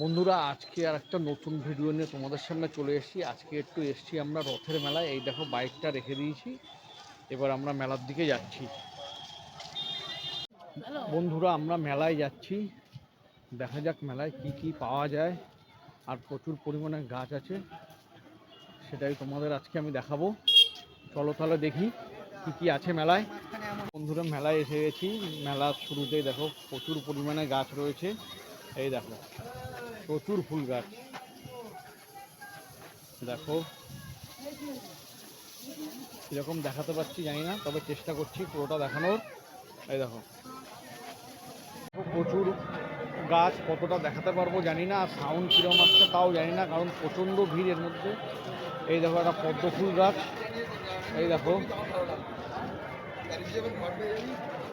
বন্ধুরা আজকে আর একটা নতুন ভিডিও নিয়ে তোমাদের সামনে চলে এসেছি। আজকে একটু এসেছি আমরা রথের মেলায়। এই দেখো বাইকটা রেখে দিয়েছি। এবার আমরা মেলার দিকে যাচ্ছি। বন্ধুরা আমরা মেলায় যাচ্ছি। দেখা যাক মেলায় কি কি পাওয়া যায়। আর প্রচুর পরিমাণে গাছ আছে। সেটাই তোমাদের আজকে আমি দেখাবো। চলো তাহলে দেখি কি কি আছে মেলায়। বন্ধুরা মেলায় এসে গেছি। মেলার শুরুতেই দেখো প্রচুর পরিমাণে গাছ রয়েছে। এই দেখো। প্রচুর ফুল গাছ। দেখো। কীরকম দেখাতে পারছি জানি না, তবে চেষ্টা করছি পুরোটা দেখানোর। এই দেখো। প্রচুর গাছ, কতটা দেখাতে পারব জানি না, আর সাউন্ড কীরকম আসছে তাও জানি না, কারণ প্রচণ্ড ভিড় এর মধ্যে। এই দেখো একটা পদ্ম ফুল গাছ। এই দেখো।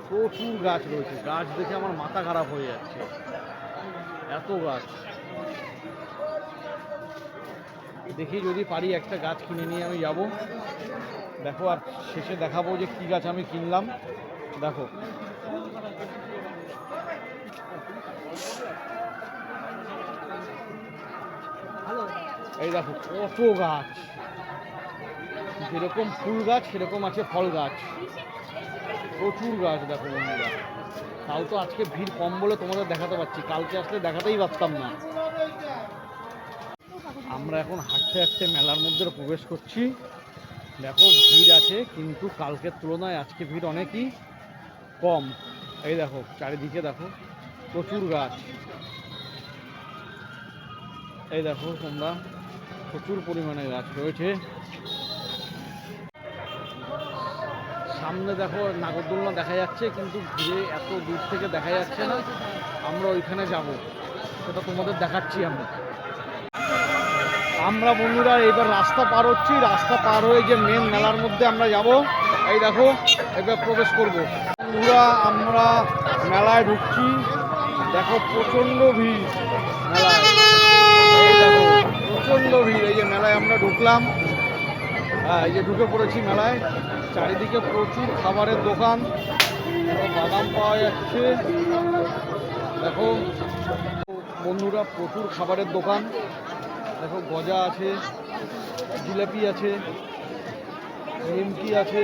প্রচুর গাছ রয়েছে। গাছ দেখে আমার মাথা খারাপ হয়ে যাচ্ছে। এত গাছ। দেখি যদি পারি একটা গাছ কিনে নিয়ে আমি যাব। দেখো, আর শেষে দেখাবো যে কি গাছ আমি কিনলাম। দেখো। এই দেখো, কত গাছ। যেরকম ফুল গাছ, সেরকম আছে ফল গাছ। প্রচুর গাছ দেখো বন্ধুরা। তাও তো আজকে ভিড় কম বলে তোমাদের দেখাতে পারছি কালকে আসলে দেখাতেই পারতাম না। আমরা এখন হাঁটতে হাঁটতে মেলার মধ্যে প্রবেশ করছি। দেখো ভিড় আছে, কিন্তু কালকের তুলনায় আজকে ভিড় অনেকই কম। এই দেখো, চারিদিকে দেখো, প্রচুর গাছ। এই দেখো তোমরা, প্রচুর পরিমাণে গাছ রয়েছে। সামনে দেখো নাগরদোলনা দেখা যাচ্ছে, কিন্তু ঘুরে এত দূর থেকে দেখা যাচ্ছে না। আমরা ওইখানে যাব। সেটা তোমাদের দেখাচ্ছি আমরা। আমরা বন্ধুরা এবার রাস্তা পার হচ্ছি। রাস্তা পার হয়ে যে মেন মেলার মধ্যে আমরা যাব, এই দেখো, এবার প্রবেশ করব। বন্ধুরা, আমরা মেলায় ঢুকছি। দেখো, প্রচণ্ড ভিড় মেলায়। প্রচণ্ড ভিড়। এই যে মেলায় আমরা ঢুকলাম। এই যে ঢুকে পড়েছি মেলায়। চারিদিকে প্রচুর খাবারের দোকান। বাদাম পাওয়া যাচ্ছে। দেখো, বন্ধুরা, প্রচুর খাবারের দোকান। দেখো, গজা আছে, জিলাপি আছে, নিমকি আছে।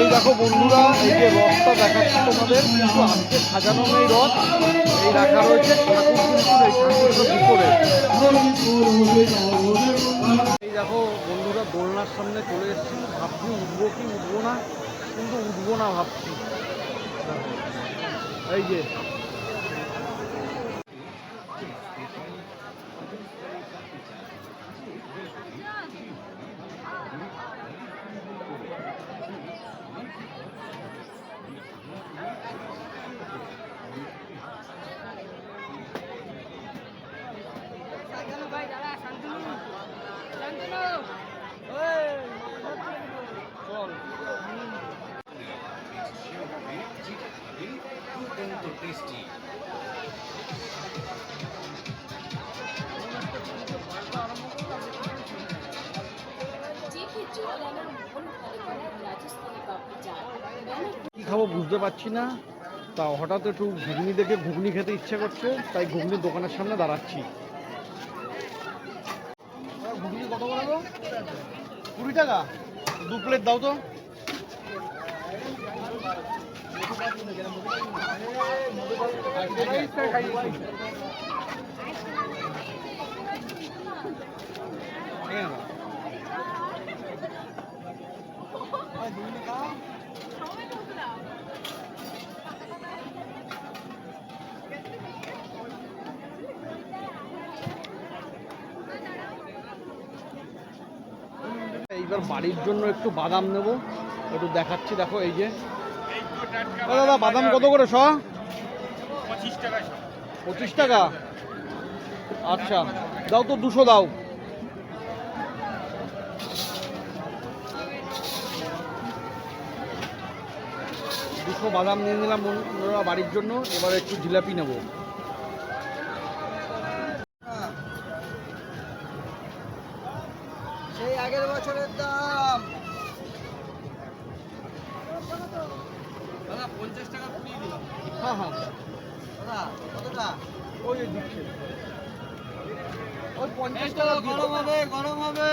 এই দেখো বন্ধুরা, এই যে রথটা দেখাচ্ছি তোমাদের, কিন্তু আজকে সাজানো নেই রথ। এই রাখা রয়েছে ঠাকুর কিন্তু ঠাকুরের ভিতরে এই দেখো বন্ধুরা, দোলনার সামনে চলে এসেছি। ভাবছি উঠবো কি উঠবো না? কিন্তু উঠবো না ভাবছি। এই যে খাব বুঝতে পারছি না। তা হঠাৎ একটু ঘুগনি দেখে ঘুগনি খেতে ইচ্ছে করছে, তাই ঘুগনির দোকানের সামনে দাঁড়াচ্ছি। কুড়ি টাকা। দু প্লেট দাও তো। ঠিক আছে এইবার বাড়ির জন্য একটু বাদাম নেব। একটু দেখাচ্ছি দেখো এই যে। দাদা বাদাম কত করে শ। পঁচিশ টাকা? আচ্ছা দাও তো দুশো দাও। দুশো বাদাম নিয়ে নিলাম বন্ধুরা বাড়ির জন্য এবার একটু জিলাপি নেব। হ্যাঁ হ্যাঁ। দাদা মশলা ওই দিচ্ছে। ওই পঞ্চাশ টাকা গরম হবে গরম হবে।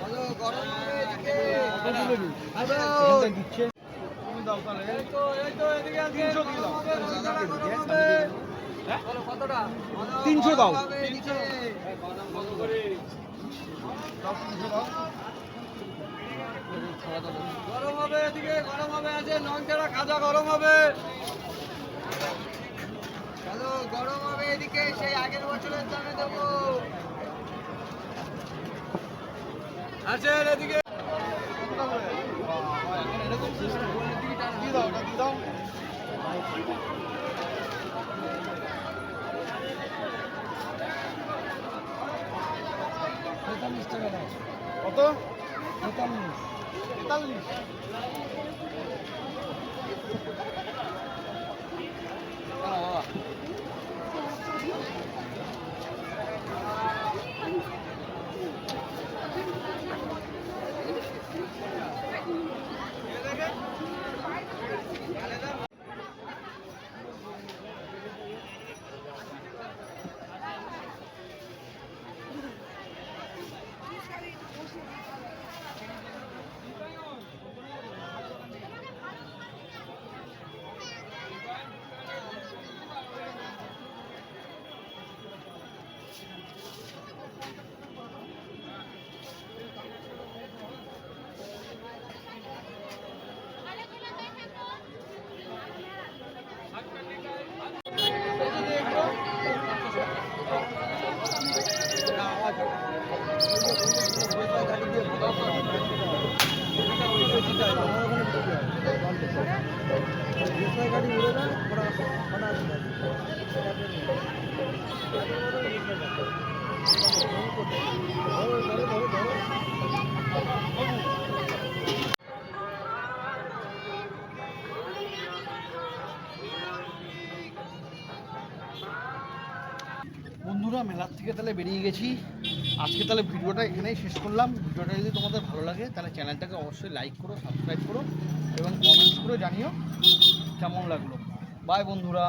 ভালো গরম হবে এদিকে। তিনশো দাও। কতটা? তিনশো দাও। হবে এদিকে। গরম হবে আছে নংচেরা খাজা গরম হবে গরম হবে এদিকে সেই আগের বছরের দামে দেবো আছেন এদিকে এরকম? দিয়ে দাও, দিয়ে দাও। কত তেতাল্লিশ। বন্ধুরা, মেলার থেকে তাহলে বেরিয়ে গেছি। আজকে তাহলে ভিডিওটা এখানেই শেষ করলাম। ভিডিওটা যদি তোমাদের ভালো লাগে, তাহলে চ্যানেলটাকে অবশ্যই লাইক করো সাবস্ক্রাইব করো, এবং কমেন্টস করে জানিও কেমন লাগল। বাই বন্ধুরা।